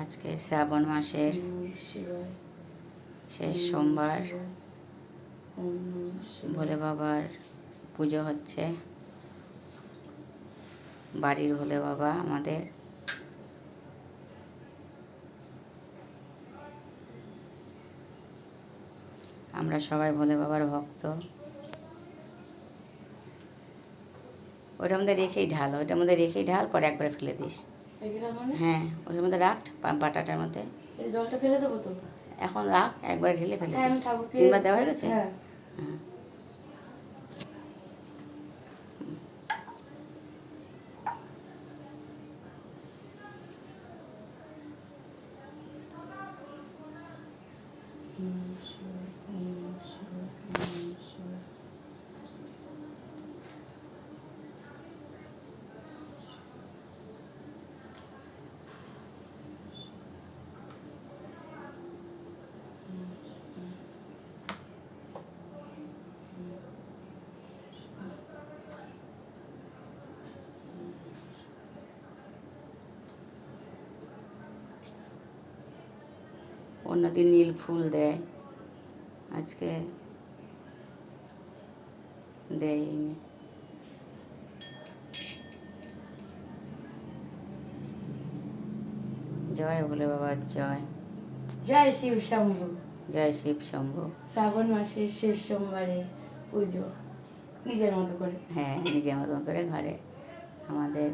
আজকে শ্রাবণ মাসের শেষ সোমবার। ভোলে বাবার পুজো হচ্ছে। বাড়ির ভোলে বাবা আমাদের। আমরা সবাই ভোলে বাবার ভক্ত। ওইটার মধ্যে রেখেই ঢাল ওইটার মধ্যে রেখেই ঢাল, পরে একবারে ফেলে দিস। হ্যাঁ ওর মধ্যে রাখ বাটাটার মধ্যে। জলটা ফেলে দেবো তো? এখন রাখ একবার ঢেলে ফেলে হ্যাঁ তিনবার দেওয়া হয়ে গেছে? হ্যাঁ হ্যাঁ ওম নমঃ শিবায়, ওম নমঃ শিবায়, ওম নমঃ শিবায়। অন্যদিন নীল ফুল দেয়। আজকে দেয়নি। জয় ভোলে বাবার জয়। জয় শিব শম্ভু। জয় শিব শম্ভু। শ্রাবণ মাসের শেষ সোমবারে পুজো। নিজের মতো করে। হ্যাঁ নিজের মতো করে ঘরে। আমাদের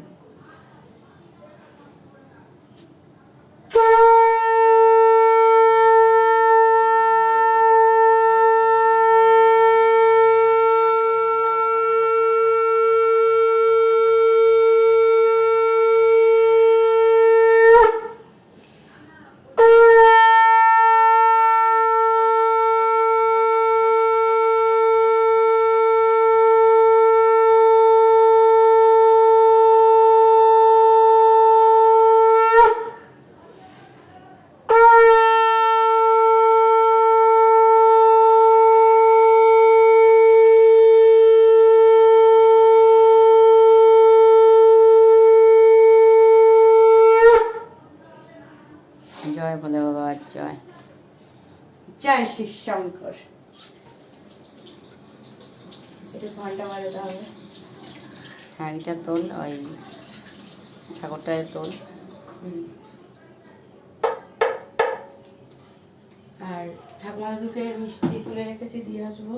জয়। জয় শিব শঙ্কর। একটু ঘণ্টা বাজাতে হবে। ঠাঁইটা তোল ওই ঠাকুরটায় তোল। আর ঠাকুমা দাদুকে মিষ্টি তুলে রেখেছি দিয়ে আসব।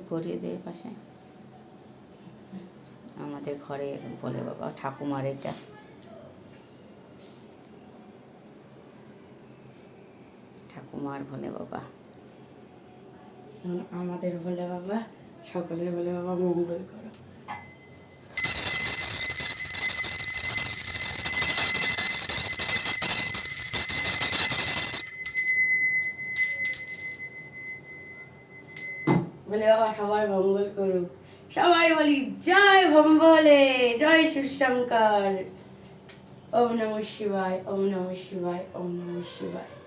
করিয়ে দেয় পাশে। আমাদের ঘরে বলে বাবা, ঠাকুমার এটা। ঠাকুমার ভোলে বাবা। আমাদের ভোলে বাবা, সকলের বলে বাবা, মঙ্গল করো। বলে, বাবা সবার মঙ্গল করুক। সবাই বলি, জয় ভম্বলে, জয় সুশঙ্কর। ওম নম শিবায়, ওম নম শিবায়, ওম নম শিবায়।